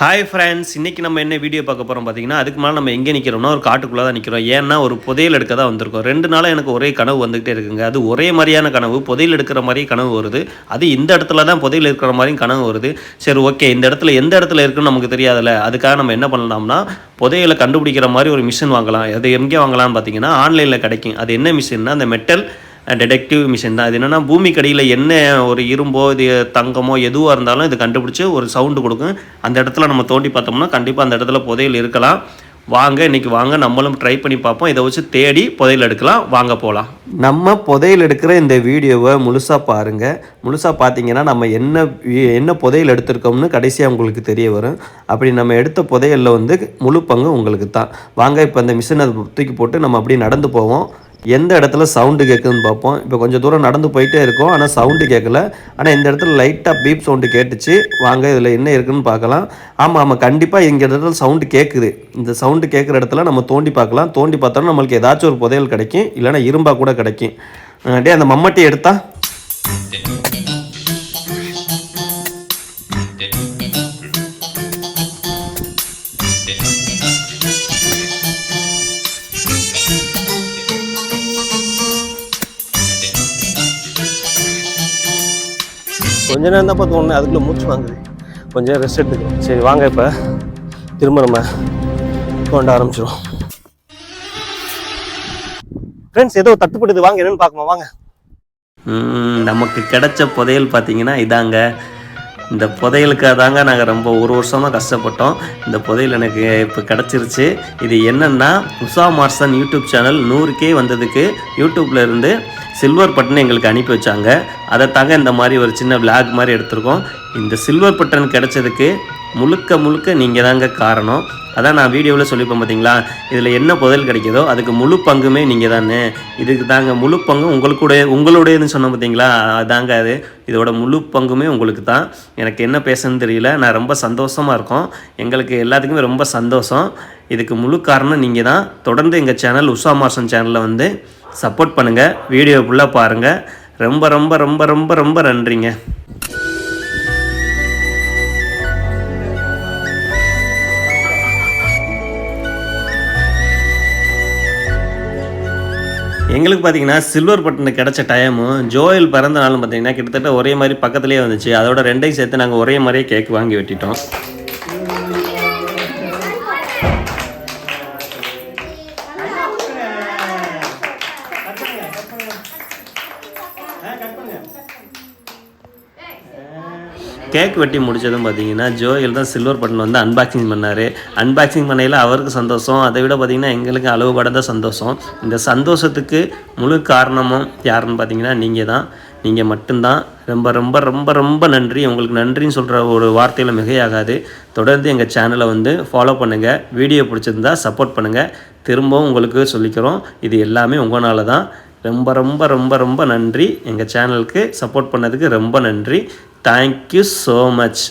Hi friends இன்றைக்கி நம்ம என்ன வீடியோ பார்க்க போகிறோம் பார்த்தீங்கன்னா அதுக்கு மேலே நம்ம எங்கே நிற்கிறோம்னா ஒரு காட்டுக்குள்ளே தான் நிற்கிறோம் ஏன்னா ஒரு புதையல் எடுக்க தான் வந்திருக்கோம். ரெண்டு நாளாக எனக்கு ஒரே கனவு வந்துகிட்டே இருக்குங்க. அது ஒரே மாதிரியான கனவு. புதையல் எடுக்கிற மாதிரி கனவு வருது. அது இந்த இடத்துல தான் புதையல் இருக்கிற மாதிரியும் கனவு வருது. சரி ஓகே இந்த இடத்துல எந்த இடத்துல இருக்குன்னு நமக்கு தெரியாதுல்ல. அதுக்காக நம்ம என்ன பண்ணலாம்னா புதையலை கண்டுபிடிக்கிற மாதிரி ஒரு மிஷின் வாங்கலாம். அது எங்கே வாங்கலாம்னு பார்த்தீங்கன்னா ஆன்லைனில் கிடைக்கும். அது என்ன மிஷின்னா அந்த மெட்டல் டிடெக்டிவ் மிஷின் தான். அது என்னென்னா பூமிக்கடியில் என்ன ஒரு இரும்போ இது தங்கமோ எதுவாக இருந்தாலும் இது கண்டுபிடிச்சி ஒரு சவுண்டு கொடுக்கும். அந்த இடத்துல நம்ம தோண்டி பார்த்தோம்னா கண்டிப்பாக அந்த இடத்துல புதையல் இருக்கலாம். வாங்க இன்றைக்கி வாங்க நம்மளும் ட்ரை பண்ணி பார்ப்போம். இதை வச்சு தேடி புதையல் எடுக்கலாம். வாங்க போகலாம் நம்ம புதையல் எடுக்கிற இந்த வீடியோவை முழுசாக பாருங்கள் முழுசாக பார்த்தீங்கன்னா நம்ம என்ன என்ன புதையல் எடுத்திருக்கோம்னு கடைசியாக உங்களுக்கு தெரிய வரும். அப்படி நம்ம எடுத்த புதையலில் வந்து முழு பங்கு உங்களுக்கு தான் வாங்க இப்போ அந்த மிஷினை தூக்கி போட்டு நம்ம அப்படியே நடந்து போவோம். எந்த இடத்துல சவுண்டு கேட்குதுன்னு பார்ப்போம். இப்போ கொஞ்சம் தூரம் நடந்து போயிட்டே இருக்கோம். ஆனால் சவுண்டு கேட்கல ஆனால் இந்த இடத்துல லைட்டாக பீப் சவுண்டு கேட்டுச்சு. வாங்க இதில் என்ன இருக்குன்னு பார்க்கலாம். ஆமாம் ஆமாம் கண்டிப்பாக இங்கே இடத்துல சவுண்டு கேட்குது இந்த சவுண்டு கேட்குற இடத்துல நம்ம தோண்டி பார்க்கலாம். தோண்டி பார்த்தோம்னா நம்மளுக்கு ஏதாச்சும் ஒரு புதையல் கிடைக்கும். இல்லைன்னா இரும்பா கூட கிடைக்கும். அப்படியே அந்த மம்மட்டி எடுத்தா? கொஞ்ச நேரம் தான் பார்த்து ஒன்று அதுக்குள்ளே மூச்சு வாங்குது. கொஞ்சம் ரெஸ்ட் எடுத்துக்கணும் சரி வாங்க இப்போ. திரும்ப நம்ம தோண்ட ஆரம்பிச்சிடும் ஃப்ரெண்ட்ஸ் ஏதோ தட்டுப்படுது வாங்க என்னன்னு பார்க்கணும்? வாங்க. நமக்கு கிடைச்ச புதையல் பார்த்தீங்கன்னா இதாங்க. இந்த புதையலுக்காக தாங்க நாங்கள் ரொம்ப ஒரு வருஷமாக கஷ்டப்பட்டோம். இந்த புதையல் எனக்கு இப்போ கிடச்சிருச்சு. இது என்னென்னா உஷா மார்சன் யூடியூப் சேனல் நூறுக்கே வந்ததுக்கு யூடியூப்லேருந்து சில்வர் பட்டன் எங்களுக்கு அனுப்பி வச்சாங்க. அதை தாங்க இந்த மாதிரி ஒரு சின்ன விளாக் மாதிரி எடுத்திருக்கோம். இந்த சில்வர் பட்டன் கிடைச்சதுக்கு முழுக்க முழுக்க நீங்கள் தாங்க காரணம். அதான் நான் வீடியோவில் சொல்லியிருப்பேன் பார்த்தீங்களா இதில் என்ன புதல் கிடைக்கிதோ அதுக்கு முழு பங்குமே நீங்கள் தானே. இதுக்கு தாங்க முழு பங்கு உங்களுக்குடைய உங்களுடையதுன்னு சொன்னோம் பார்த்தீங்களா அதாங்க அது. இதோட முழு பங்குமே உங்களுக்கு தான். எனக்கு என்ன பேசுன்னு தெரியல. நான் ரொம்ப சந்தோஷமாக இருக்கோம். எங்களுக்கு எல்லாத்துக்குமே ரொம்ப சந்தோஷம். இதுக்கு முழு காரணம் நீங்கள் தான். தொடர்ந்து எங்கள் சேனல் உஷா மார்சன் சேனலில் வந்து சப்போர்ட் பண்ணுங்கள் வீடியோ ஃபுல்லாக பாருங்கள் ரொம்ப ரொம்ப ரொம்ப ரொம்ப ரொம்ப நன்றிங்க. எங்களுக்கு பார்த்தீங்கன்னா சில்வர் பட்டன் கிடைச்ச டைமும் ஜோயல் பிறந்த நாளும் பார்த்தீங்கன்னா கிட்டத்தட்ட ஒரே மாதிரி பக்கத்துலேயே வந்துச்சு. அதோட ரெண்டையும் சேர்த்து நாங்கள் ஒரே மாதிரியே கேக் வாங்கி வெட்டிட்டோம். கேக் வெட்டி முடிச்சதும் பார்த்தீங்கன்னா ஜோயல் தான் சில்வர் பட்டன் வந்து அன்பாக்சிங் பண்ணார். அன்பாக்சிங் பண்ணையில் அவருக்கு சந்தோஷம். அதை விட பார்த்திங்கன்னா எங்களுக்கு அளவு சந்தோஷம். இந்த சந்தோஷத்துக்கு முழு காரணமும் யாருன்னு பார்த்தீங்கன்னா நீங்கள் தான். நீங்கள் மட்டும்தான். ரொம்ப ரொம்ப ரொம்ப ரொம்ப நன்றி. உங்களுக்கு நன்றின்னு சொல்கிற ஒரு வார்த்தையில் மிகையாகாது. தொடர்ந்து எங்கள் சேனலை வந்து ஃபாலோ பண்ணுங்கள் வீடியோ பிடிச்சிருந்தா சப்போர்ட் பண்ணுங்கள் திரும்பவும் உங்களுக்கு சொல்லிக்கிறோம். இது எல்லாமே உங்களால் தான். ரொம்ப ரொம்ப ரொம்ப ரொம்ப நன்றி. எங்கள் சேனலுக்கு சப்போர்ட் பண்ணதுக்கு ரொம்ப நன்றி. Thank you so much